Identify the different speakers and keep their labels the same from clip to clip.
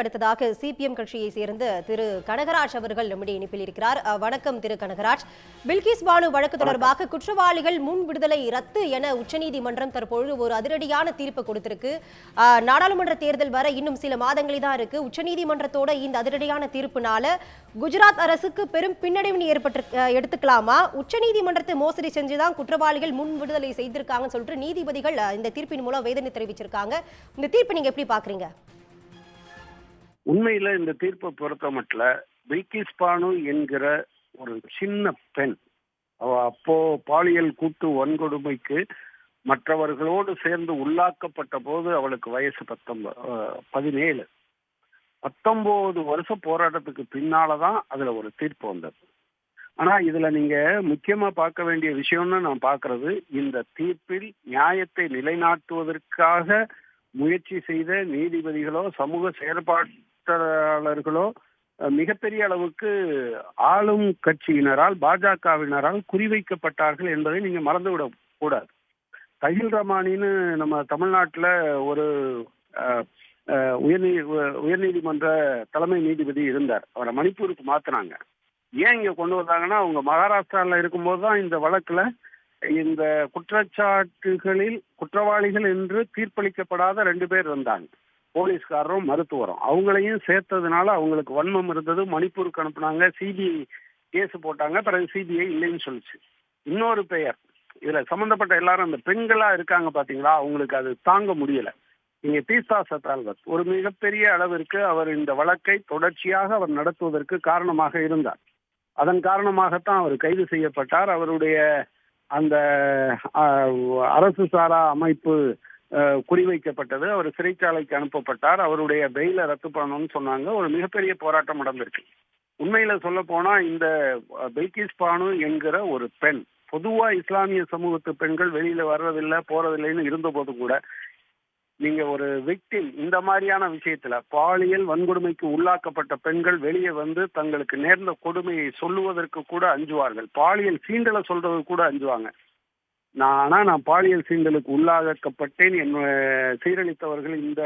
Speaker 1: அடுத்ததாக சிபிஎம் கட்சியை சேர்ந்த திரு கனகராஜ் அவர்கள் நம்முடைய இணைப்பில் இருக்கிறார். வணக்கம் திரு கனகராஜ். பில்கிஸ் பானு வழக்கு தொடர்பாக குற்றவாளிகள் முன் விடுதலை ரத்து என உச்சநீதிமன்றம் தற்பொழுது ஒரு அதிரடியான தீர்ப்பு கொடுத்திருக்கு. நாடாளுமன்ற தேர்தல் வர இன்னும் சில மாதங்களே தான் இருக்கு. உச்சநீதிமன்றத்தோட இந்த அதிரடியான தீர்ப்புனால குஜராத் அரசுக்கு பெரும் பின்னடைவு ஏற்பட்டு எடுத்துக்கலாமா? உச்சநீதிமன்றத்தை மோசடி செஞ்சுதான் குற்றவாளிகள் முன் விடுதலை செய்திருக்காங்கன்னு சொல்லிட்டு நீதிபதிகள் இந்த தீர்ப்பின் மூலம் வேதனை தெரிவிச்சிருக்காங்க. இந்த தீர்ப்பு நீங்க எப்படி பாக்குறீங்க?
Speaker 2: உண்மையில இந்த தீர்ப்பை பொறுத்த மட்டும் பில்கிஸ் பானு என்கிற ஒரு சின்ன பெண் அவ அப்போ பாலியல் கூட்டு வன்கொடுமைக்கு மற்றவர்களோடு சேர்ந்து உள்ளாக்கப்பட்ட போது அவளுக்கு வயசு பத்தொன்பது பதினேழு. பத்தொன்பது வருஷ போராட்டத்துக்கு பின்னாலதான் அதுல ஒரு தீர்ப்பு வந்தது. ஆனா இதுல நீங்க முக்கியமா பார்க்க வேண்டிய விஷயம்னு நான் பாக்குறது இந்த தீர்ப்பில் நியாயத்தை நிலைநாட்டுவதற்காக முயற்சி செய்த நீதிபதிகளோ சமூக செயற்பாடு அஹ், மிகப்பெரிய அளவுக்கு ஆளும் கட்சியினரால் பாஜகவினரால் குறிவைக்கப்பட்டார்கள் என்பதை நீங்க மறந்துவிட கூடாது. தஹில் ரமானின்னு நம்ம தமிழ்நாட்டுல ஒரு அஹ், உயர்நீ உயர்நீதிமன்ற தலைமை நீதிபதி இருந்தார். அவரை மணிப்பூருக்கு மாத்தினாங்க. ஏன் இங்க கொண்டு வந்தாங்கன்னா அவங்க மகாராஷ்டிரால இருக்கும்போது தான் இந்த வழக்குல இந்த குற்றச்சாட்டுகளில் குற்றவாளிகள் என்று தீர்ப்பளிக்கப்படாத ரெண்டு பேர் இருந்தாங்க. போலீஸ்காரரும் மருத்துவரும். அவங்களையும் சேர்த்ததுனால அவங்களுக்கு வன்மம் இருந்தது. மணிப்பூருக்கு அனுப்புனாங்க. சிபிஐ கேஸ் போட்டாங்க. பிறகு சிபிஐ இல்லைன்னு சொல்லுச்சு. இன்னொரு பெயர். இதுல சம்பந்தப்பட்ட எல்லாரும் அந்த பெண்களா இருக்காங்க பாத்தீங்களா? அவங்களுக்கு அது தாங்க முடியல. இங்க தீஸ்தா சத்தால்வத் ஒரு மிகப்பெரிய அளவிற்கு அவர் இந்த வழக்கை தொடர்ச்சியாக அவர் நடத்துவதற்கு காரணமாக இருந்தார். அதன் காரணமாகத்தான் அவர் கைது செய்யப்பட்டார். அவருடைய அந்த அரசு சாரா அமைப்பு குறிவைக்கப்பட்டது. அவர் சிறைச்சாலைக்கு அனுப்பப்பட்டார். அவருடைய பெயில ரத்து பண்ணணும்னு சொன்னாங்க. ஒரு மிகப்பெரிய போராட்டம் நடந்திருக்கு. உண்மையில சொல்ல போனா இந்த பில்கிஸ் பானு என்கிற ஒரு பெண் பொதுவா இஸ்லாமிய சமூகத்து பெண்கள் வெளியில வர்றதில்லை போறதில்லைன்னு இருந்த போது கூட நீங்க ஒரு விக்டிம் இந்த மாதிரியான விஷயத்துல பாலியல் வன்கொடுமைக்கு உள்ளாக்கப்பட்ட பெண்கள் வெளியே வந்து தங்களுக்கு நேர்ந்த கொடுமையை சொல்லுவதற்கு கூட அஞ்சுவார்கள். பாலியல் சீண்டலை சொல்றது கூட அஞ்சுவாங்க. நான் ஆனா நான் பாலியல் சீண்டலுக்கு உள்ளாக்கப்பட்டேன். என் சீரழித்தவர்கள் இந்த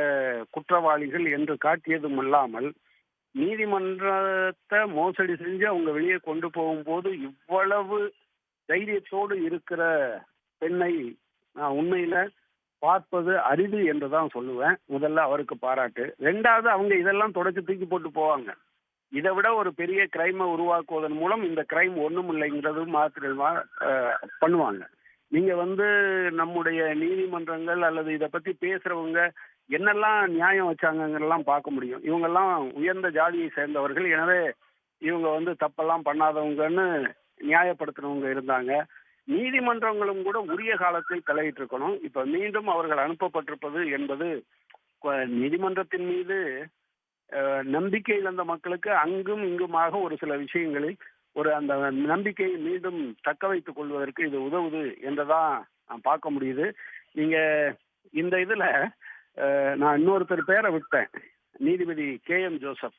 Speaker 2: குற்றவாளிகள் என்று காட்டியதும் இல்லாமல் நீதிமன்றத்தை மோசடி செஞ்சு அவங்க வெளியே கொண்டு போகும்போது இவ்வளவு தைரியத்தோடு இருக்கிற பெண்ணை நான் உண்மையில பார்ப்பது அரிது என்று தான் சொல்லுவேன். முதல்ல அவருக்கு பாராட்டு. ரெண்டாவது அவங்க இதெல்லாம் தொடச்சி தூக்கி போட்டு போவாங்க. இதை விட ஒரு பெரிய கிரைமை உருவாக்குவதன் மூலம் இந்த கிரைம் ஒண்ணும் இல்லைங்கிறது மாத்திரமா பண்ணுவாங்க. நீங்க வந்து நம்முடைய நீதிமன்றங்கள் அல்லது இதை பத்தி பேசுறவங்க என்னெல்லாம் நியாயம் வச்சாங்கங்கெல்லாம் பார்க்க முடியும். இவங்கெல்லாம் உயர்ந்த ஜாதியை சேர்ந்தவர்கள். எனவே இவங்க வந்து தப்பெல்லாம் பண்ணாதவங்கன்னு நியாயப்படுத்துறவங்க இருந்தாங்க. நீதிமன்றங்களும் கூட உரிய காலத்தில் தலையிட்டு இருக்கணும் இப்ப மீண்டும் அவர்கள் அனுப்பப்பட்டிருப்பது என்பது நீதிமன்றத்தின் மீது அஹ், நம்பிக்கை இழந்த மக்களுக்கு அங்கும் இங்குமாக ஒரு சில விஷயங்களில் ஒரு அந்த நம்பிக்கையை மீண்டும் தக்க வைத்துக் கொள்வதற்கு இது உதவுது என்றுதான் பார்க்க முடியுது. நீங்க இந்த இதுல நான் இன்னொருத்தர் பேரை விட்டேன் நீதிபதி கே எம் ஜோசப்.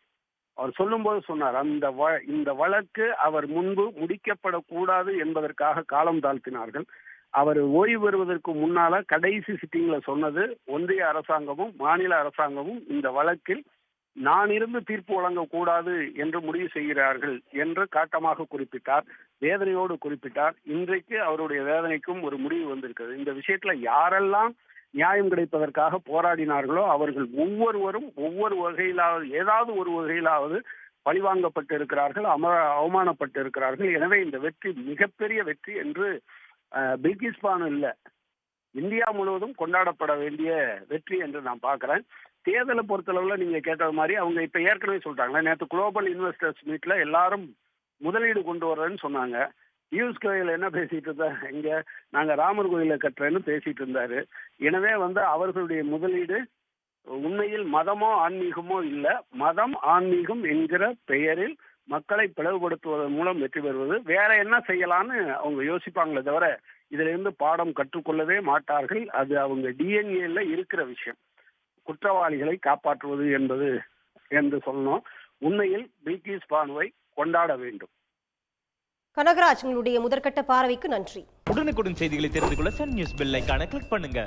Speaker 2: அவர் சொல்லும்போது சொன்னார் அந்த வ- இந்த வழக்கு அவர் முன்பு முடிக்கப்படக்கூடாது என்பதற்காக காலம் தாழ்த்தினார்கள். அவர் ஓய்வு பெறுவதற்கு முன்னால கடைசி சிட்டிங்ல சொன்னது ஒன்றிய அரசாங்கமும் மாநில அரசாங்கமும் இந்த வழக்கில் நான் இருந்து தீர்ப்பு வழங்கக்கூடாது என்று முடிவு செய்கிறார்கள் என்று காட்டமாக குறிப்பிட்டார் வேதனையோடு குறிப்பிட்டார். இன்றைக்கு அவருடைய வேதனைக்கும் ஒரு முடிவு வந்திருக்கிறது. இந்த விஷயத்துல யாரெல்லாம் நியாயம் கிடைப்பதற்காக போராடினார்களோ அவர்கள் ஒவ்வொருவரும் ஒவ்வொரு வகையிலாவது ஏதாவது ஒரு வகையிலாவது பழிவாங்கப்பட்டு இருக்கிறார்கள் அம அவமானப்பட்டு இருக்கிறார்கள் எனவே இந்த வெற்றி மிகப்பெரிய வெற்றி என்று பில்கிஸ்பான் இல்லை இல்ல. இந்தியா முழுவதும் கொண்டாடப்பட வேண்டிய வெற்றி என்று நான் பார்க்கிறேன். தேர்தலை பொறுத்தளவுல நீங்க கேட்டது மாதிரி அவங்க இப்ப ஏற்கனவே சொல்றாங்களே நேற்று குளோபல் இன்வெஸ்டர்ஸ் மீட்ல எல்லாரும் முதலீடு கொண்டு வர்றேன்னு சொன்னாங்க. பியூஷ் கோயில் என்ன பேசிட்டு இருந்தா இங்க நாங்க ராமர் கோயிலை கட்டுறேன்னு பேசிட்டு இருந்தாரு. எனவே வந்து அவர்களுடைய முதலீடு உண்மையில் மதமோ ஆன்மீகமோ இல்ல. மதம் ஆன்மீகம் என்கிற பெயரில் மக்களை பிளவுபடுத்துவதன் மூலம் வெற்றி பெறுவது. வேற என்ன செய்யலாம்னு அவங்க யோசிப்பாங்களே தவிர இதுல இருந்து பாடம் கற்றுக்கொள்ளவே மாட்டார்கள். அது அவங்க டிஎன்ஏல இருக்கிற விஷயம். குற்றவாளிகளை காப்பாற்றுவது என்பது என்று சொல்லணும். உண்மையில் பில்கிஸ் பானுவை கொண்டாட வேண்டும்.
Speaker 1: கனகராஜ் உங்களுடைய முதற்கட்ட பார்வைக்கு நன்றி.
Speaker 3: உடனுக்குடன் செய்திகளை தெரிந்து கொள்ள சன் நியூஸ் பெல் ஐகானை கிளிக் பண்ணுங்க.